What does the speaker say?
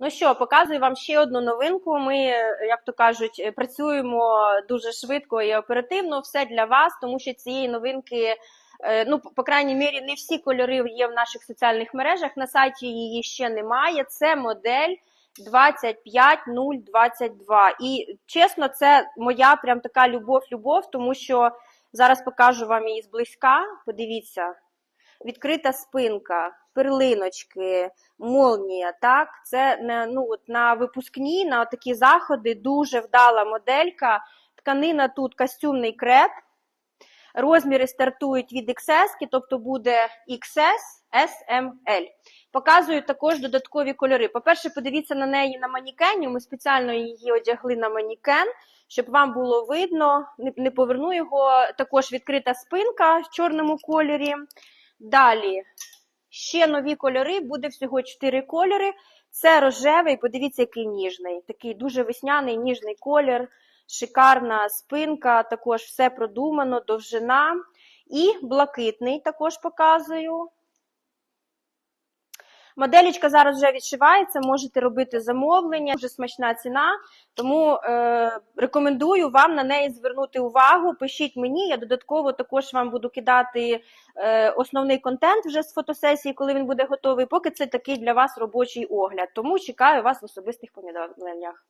Ну що, показую вам ще одну новинку. Ми, як то кажуть, працюємо дуже швидко і оперативно. Все для вас, тому що цієї новинки, е, ну, по крайній мірі, не всі кольори є в наших соціальних мережах. На сайті її ще немає. Це модель 25022. І чесно, це моя прям така любов-любов, тому що зараз покажу вам її зблизька. Подивіться. Відкрита спинка, перлиночки, молнія. Так, це не ну от на випускні, на такі заходи дуже вдала моделька. Тканина тут костюмний креп. Розміри стартують від XS, тобто буде XS, S, M, Показую також додаткові кольори. По-перше, подивіться на неї на манікені. Ми спеціально її одягли на манікен, щоб вам було видно. Не поверну його. Також відкрита спинка в чорному кольорі. Далі ще нові кольори, буде всього 4 кольори. Це рожевий, подивіться, який ніжний. Такий дуже весняний ніжний колір, шикарна спинка, також все продумано, довжина. І блакитний також показую. Моделічка зараз вже відшивається, можете робити замовлення, дуже смачна ціна. Тому е, рекомендую вам на неї звернути увагу. Пишіть мені, я додатково також вам буду кидати е, основний контент вже з фотосесії, коли він буде готовий. Поки це такий для вас робочий огляд. Тому чекаю вас в особистих повідомленнях.